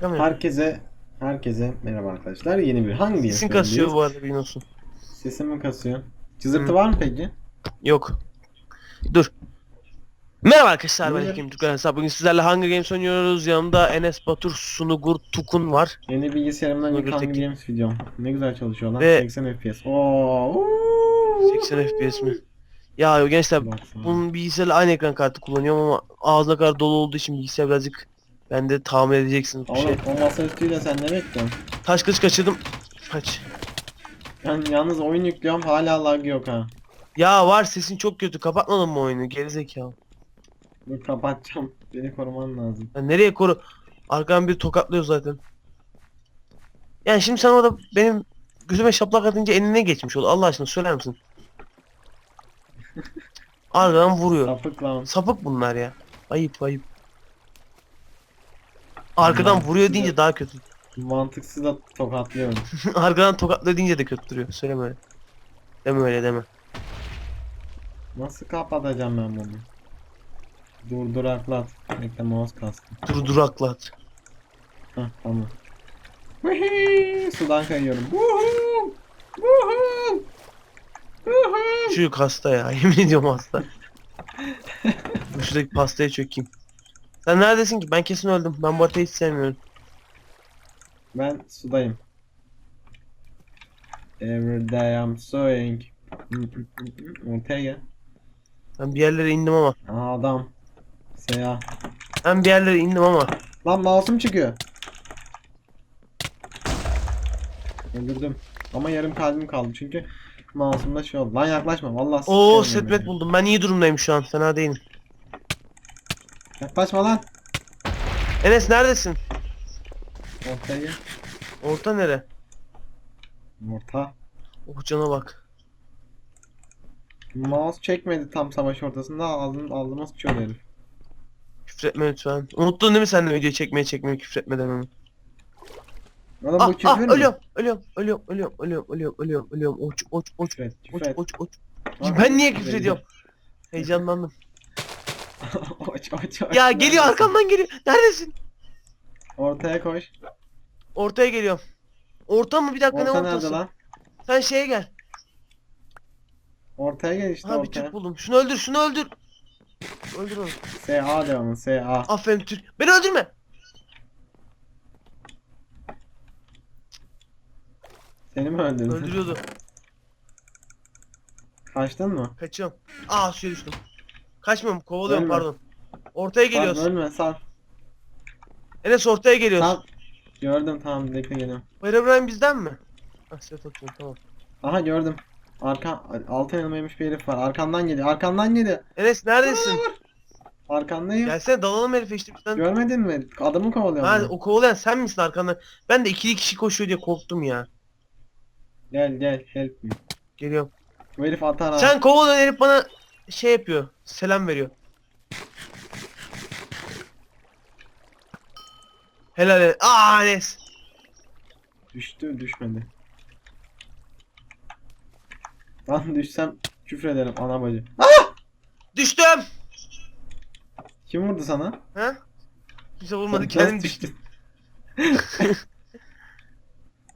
Şaka mı? yapıyorsun? Herkese herkese merhaba arkadaşlar. Yeni bir hangi Sesin yapıyoruz kasıyor bu arada bilin olsun. Sesim mi kasıyor? Cızırtı Hı. var mı peki? Yok. Dur. Merhaba arkadaşlar ben. Hakim Türk Arenası. Bugün sizlerle Hunger Games oynuyoruz. Yanımda Enes Batur, Sunugur, Tukun var. Yeni bilgisayarımdan ilk Hunger Games videom. Ne güzel çalışıyor lan. Ve- 80 FPS. Oo. uuu. 80 FPS mi? Ya gençler Baksana. bunun bilgisayarla aynı ekran kartı kullanıyorum ama ağzına kadar dolu olduğu için bilgisayar birazcık ben de tahmin edeceksiniz bir şey. Oğlum o masaüstüyle sen ne bekliyorsun? Taş kılıç kaçırdım. Kaç. Ben yalnız oyun yüklüyorum hala lag yok ha. Ya var sesin çok kötü. Kapatmadın mı oyunu? Gerizekalı. Dur kapatacağım. Beni koruman lazım. Ya nereye koru? Arkadan bir tokatlıyor zaten. Yani şimdi sen orada benim gözüme şaplak atınca eline geçmiş oldu. Allah aşkına söyler misin? Arkadan vuruyor. Sapık lan. Sapık bunlar ya. Ayıp ayıp. Arkadan vuruyor deyince daha kötü. Mantıksız da tokatlıyorum. Arkadan tokatlıyor deyince de kötü duruyor. Söyleme öyle. Deme öyle deme. Nasıl kapatacağım ben bunu? Dur duraklat. Bekle mouse kastı. Dur duraklat. Hah tamam. Wihii! Sudan kayıyorum. Woohoo! Woohoo! Woohoo! Çocuk hasta ya. Yemin ediyorum hasta. Şuradaki pastaya çökeyim. Sen neredesin ki? Ben kesin öldüm. Ben bu haritayı hiç sevmiyorum. Ben sudayım. Every day I'm sewing. Ortaya gel. Ben bir yerlere indim ama. Aa, adam. Seya. Ben bir yerlere indim ama. Lan mouse'um çıkıyor. Öldürdüm. Ama yarım kalbim kaldı çünkü mouse'umda şey oldu. Lan yaklaşma vallahi Oo setmet buldum. Ben iyi durumdayım şu an. Fena değilim. Yaklaşma lan. Enes neredesin? Ortaya. Orta nere? Orta. Oh cana bak. Mouse çekmedi tam savaş ortasında ağzını ağzıma sıçıyor herif. Küfretme lütfen. Unuttun değil mi sen de video çekmeye çekmeye küfretme dememi? Oğlum ah, ah küfür ah, mü? Ölüyorum, ölüyorum, ölüyorum, ölüyorum, ölüyorum, ölüyorum, ölüyorum, ölüyorum. Oç, oç, oç, küfret, küfret. oç, oç, oç. Ben niye küfür ediyorum? Heyecanlandım oç oç oç. Ya geliyor arkamdan geliyor. Neredesin? Ortaya koş. Ortaya geliyorum. Orta mı bir dakika ne Orta nerede ortası? lan? Sen şeye gel. Ortaya gel işte Ha bir ortaya. Türk buldum. Şunu öldür şunu öldür. Öldür onu. SA devamı SA. Aferin Türk. Beni öldürme. Seni mi öldürdü? Öldürüyordu. Kaçtın mı? Kaçıyorum. Aa suya düştüm. Kaçmıyorum kovalıyorum Ölme. pardon. Ortaya Sal, geliyoruz. ölme sal. Enes ortaya geliyoruz. Sal. Gördüm tamam bekle geliyorum. Herobrine bizden mi? Ah set atıyorum tamam. Aha gördüm. Arka altın elmaymış bir herif var. Arkandan geliyor. Arkandan geliyor. Enes neredesin? Arkandayım. Gelsene dalalım herife işte bizden. Görmedin mi? Adamı kovalıyorum. Ha ben. o kovalayan sen misin arkandan? Ben de ikili kişi koşuyor diye korktum ya. Gel gel help me. Geliyorum. Bu herif atar ha. Sen kovalayan herif bana şey yapıyor. Selam veriyor. Helal et. Aa Enes. Düştü düşmedi. Lan düşsem küfür ederim ana bacı. Düştüm. Kim vurdu sana? Ha? Kimse vurmadı kendim düştüm.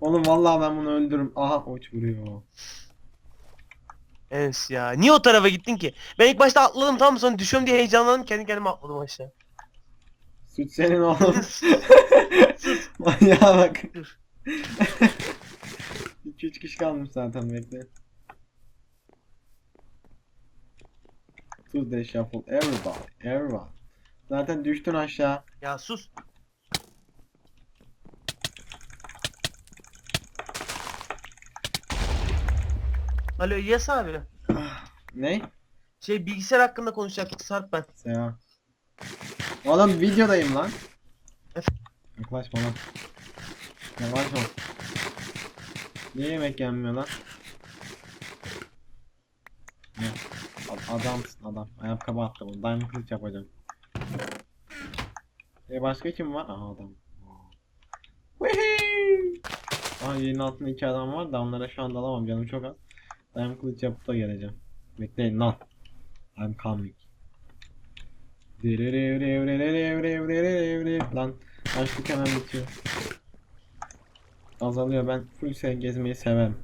Oğlum vallahi ben bunu öldürürüm. Aha oç vuruyor. Enes ya. Niye o tarafa gittin ki? Ben ilk başta atladım tamam mı? sonra düşüyorum diye heyecanlandım kendi kendime atladım aşağı. Suç senin oğlum. Manyağa bak. Dur. 2-3 kişi kalmış zaten bekle. The shuffle everybody, everybody. Zaten düştün aşağı. ya sus. Alo İlyas abi. Ne? Şey bilgisayar hakkında konuşacaktık Sarp ben. Seha. Oğlum videodayım lan. Yaklaşma lan. Yaklaşma. Niye yemek yenmiyor lan? Ne? Ad- Adamsın adam. Ayakkabı attı bunu. Diamond kılıç yapacağım. E başka kim var? Aha adam. Aha yerin altında iki adam var da onlara şu anda alamam canım çok az. Diamond kılıç yapıp da geleceğim. Bekleyin lan. I'm coming. Lan Açlık hemen bitiyor. Azalıyor ben full sen gezmeyi severim.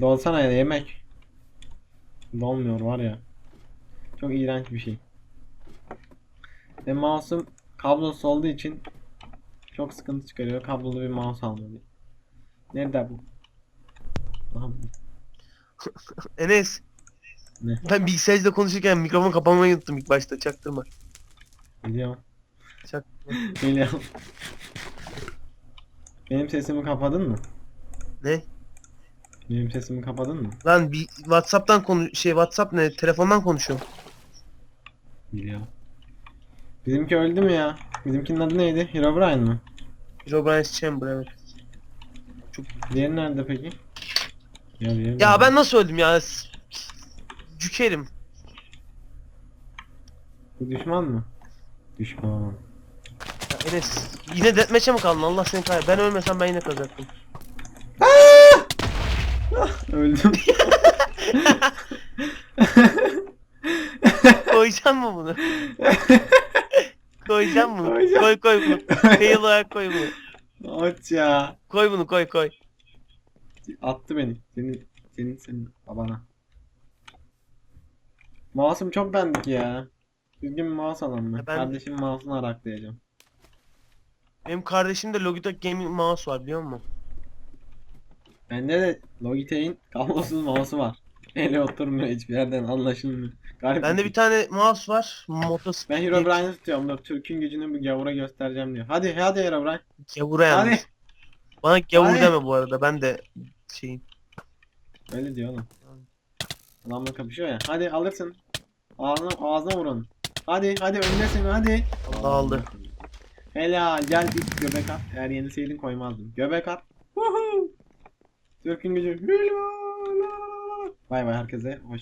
Dolsana ya yemek. Dolmuyor var ya. Çok iğrenç bir şey. Ve mouse'um kablosuz olduğu için çok sıkıntı çıkarıyor. Kablolu bir mouse almalıyım. Nerede bu? Enes. Ne? Ben bilgisayarda konuşurken mikrofon kapamayı unuttum ilk başta çaktırma. Biliyorum. Çak. Biliyorum. Benim sesimi kapadın mı? Ne? Benim sesimi kapadın mı? Lan bir Whatsapp'tan konu şey Whatsapp ne? Telefondan konuşuyorum. Biliyorum. Bizimki öldü mü ya? Bizimkinin adı neydi? Herobrine mı? Herobrine Chamber evet. Diğeri nerede peki? Ya, diğeri Ya ben nasıl öldüm ya? S- Cükerim. Bu düşman mı? Düşman. Ya Enes yine deathmatch'e mi kaldın? Allah seni kahretsin. Ben ölmesem ben yine kazanacaktım. Öldüm. Koyacağım mı bunu? Koyacağım bunu. Koyacağım. Koy koy bunu. Fail olarak koy bunu. Aç ya. Koy bunu koy koy. Attı beni. Senin, senin, senin babana. Mouse'um çok bendik ya. Düzgün bir mouse alalım mı? Ben- Kardeşim mouse'unu araklayacağım. Benim kardeşimde Logitech Gaming Mouse var biliyor musun? Bende de Logitech'in kablosuz mouse'u var. Ele oturmuyor hiçbir yerden anlaşılmıyor. Garip Bende şey. bir tane mouse var. Motos. Ben Herobrine'i tutuyorum dur. Türk'ün gücünü bir gavura göstereceğim diyor. Hadi hadi Herobrine. Gavura yalnız. Hadi. Bana gavur Hadi. deme bu arada. Ben de şeyim. Öyle diyor oğlum. Adamla kapışıyor ya. Hadi alırsın. Ağzına, ağzına vur onu. Hadi hadi öndesin hadi. Allah aldı. Helal gel bir göbek at. Eğer yeniseydin koymazdım. Göbek at. Woohoo. Türk'ün gücü. Bay bay herkese. Hoş